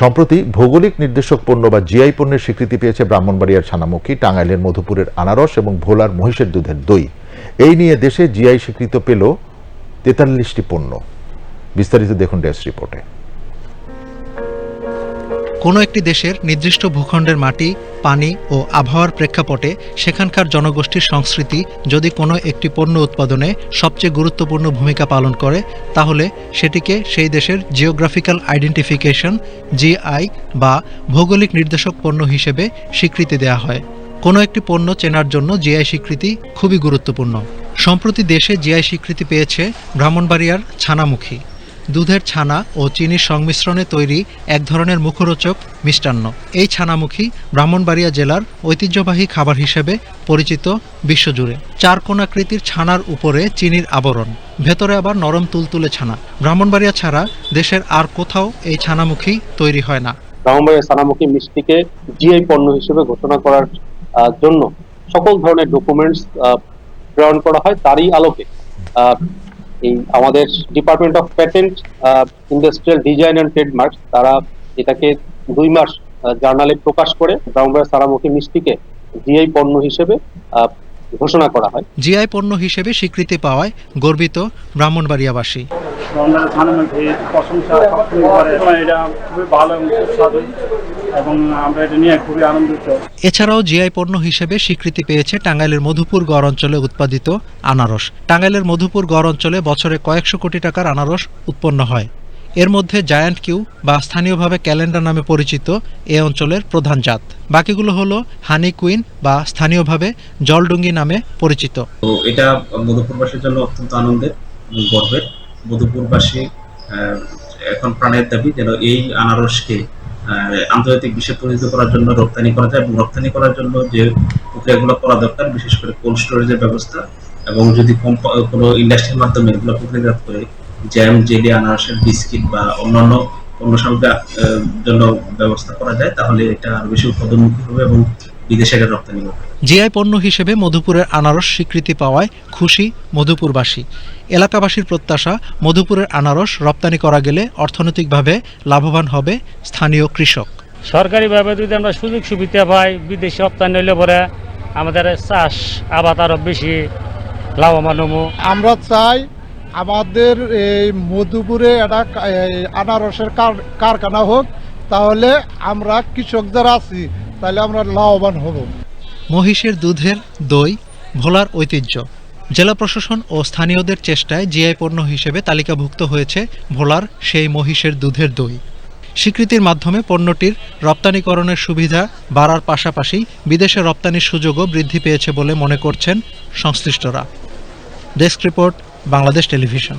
সম্প্রতি ভৌগোলিক নির্দেশক পণ্য বা জিআই পণ্যের স্বীকৃতি পেয়েছে ব্রাহ্মণবাড়িয়ার ছানামুখী, টাঙ্গাইলের মধুপুরের আনারস এবং ভোলার মহিষের দুধের দই। এই নিয়ে দেশে জিআই স্বীকৃত পেল তেতাল্লিশটি পণ্য। বিস্তারিত দেখুন ডেস্ক রিপোর্টে। কোনো একটি দেশের নির্দিষ্ট ভূখণ্ডের মাটি, পানি ও আবহাওয়ার প্রেক্ষাপটে সেখানকার জনগোষ্ঠীর সংস্কৃতি যদি কোনো একটি পণ্য উৎপাদনে সবচেয়ে গুরুত্বপূর্ণ ভূমিকা পালন করে, তাহলে সেটিকে সেই দেশের জিওগ্রাফিক্যাল আইডেন্টিফিকেশন জিআই বা ভৌগোলিক নির্দেশক পণ্য হিসেবে স্বীকৃতি দেওয়া হয়। কোনো একটি পণ্য চেনার জন্য জিআই স্বীকৃতি খুবই গুরুত্বপূর্ণ। সম্প্রতি দেশে জিআই স্বীকৃতি পেয়েছে ব্রাহ্মণবাড়িয়ার ছানামুখী। দুধের ছানা ও চিনির সংমিশ্রণে তৈরি এক ধরনের মুখরোচক মিষ্টান্ন। এই ছানামুখী ব্রাহ্মণবাড়িয়া জেলার ঐতিহ্যবাহী খাবার হিসেবে পরিচিত বিশ্বজুড়ে। চার কোণাকৃতির ছানার উপরে চিনির আবরণ। ভেতরে আবার নরম তুলতুলে ছানা। ব্রাহ্মণবাড়িয়া ছাড়া দেশের আর কোথাও এই ছানামুখী তৈরি হয় না। ব্রাহ্মণবাড়িয়া ছানামুখী মিষ্টিকে জিআই পণ্য হিসেবে ঘোষণা করার জন্য সকল ধরনের ডকুমেন্টস প্রেরণ করা হয় তারই আলোকে। এই আমাদের department of patent industrial design and trademark তারা এটাকে দুই মাস জার্নালে প্রকাশ করে ব্রাউনবার সারামুখী মিষ্টিকে জিআই পণ্য হিসেবে ঘোষণা করা হয়। জিআই পণ্য হিসেবে স্বীকৃতি পাওয়ায় গর্বিত ব্রাহ্মণবাড়িয়াবাসী। প্রশংসা সবসময় করে। এটা খুবই ভালো এবং সুস্বাদু এবং আমরা এটা নিয়ে খুবই আনন্দিত। এছাড়াও জিআই পণ্য হিসেবে স্বীকৃতি পেয়েছে টাঙ্গাইলের মধুপুর গড় অঞ্চলে উৎপাদিত আনারস। টাঙ্গাইলের মধুপুর গড় অঞ্চলে বছরে কয়েকশো কোটি টাকার আনারস উৎপন্ন হয়। এর মধ্যে জায়ান্ট কিউ বা স্থানীয়ভাবে ক্যালেন্ডার নামে পরিচিত এ অঞ্চলের প্রধান জাত। বাকিগুলো হলো হানি কুইন বা স্থানীয়ভাবে জলডুঙ্গি নামে পরিচিত। এটা মধুপুরবাসীর জন্য অত্যন্ত আনন্দের গর্বের। মধুপুরবাসী এখন প্রাণের দাবি যেন এই আনারসকে আন্তর্জাতিক বিশ্বে পরিচিত করার জন্য রপ্তানি করা যায় এবং রপ্তানি করার জন্য যে প্রক্রিয়াগুলো করা দরকার, বিশেষ করে কোল্ড স্টোরেজের ব্যবস্থা এবং যদি কোনো ইন্ডাস্ট্রির মাধ্যমে এগুলো প্রক্রিয়াজাত করে, জ্যাম, জেলি, আনারসের বিস্কিট বা অন্যান্য পণ্য সামগ্রী জন্য ব্যবস্থা করা যায়, তাহলে এটা আরও বেশি উৎপাদনমুখী হবে এবং বিদেশে এটা রপ্তানি হবে জিআই পণ্য হিসেবে মধুপুরের আনারস স্বীকৃতি পাওয়ায় খুশি মধুপুরবাসী। এলাকাবাসীর প্রত্যাশা মধুপুরের আনারস রপ্তানি করা গেলে অর্থনৈতিকভাবে লাভবান হবে স্থানীয় কৃষক। সরকারিভাবে যদি আমরা সুযোগ সুবিধা পাই বিদেশে রপ্তানি হইলে পরে আমাদের চাষ আবাদ আরও বেশি লাভবান হব। আমরা চাই আমাদের এই মধুপুরে একটা আনারসের কার- কারখানা হোক তাহলে আমরা কৃষক যারা আছি তাহলে আমরা লাভবান হব। মহিষের দুধের দই, ভোলার ঐতিহ্য। জেলা প্রশাসন ও স্থানীয়দের চেষ্টায় জিআই পণ্য হিসেবে তালিকাভুক্ত হয়েছে ভোলার সেই মহিষের দুধের দই। স্বীকৃতির মাধ্যমে পণ্যটির রপ্তানিকরণের সুবিধা বাড়ার পাশাপাশি বিদেশে রপ্তানির সুযোগও বৃদ্ধি পেয়েছে বলে মনে করছেন সংশ্লিষ্টরা। Desk report, Bangladesh television.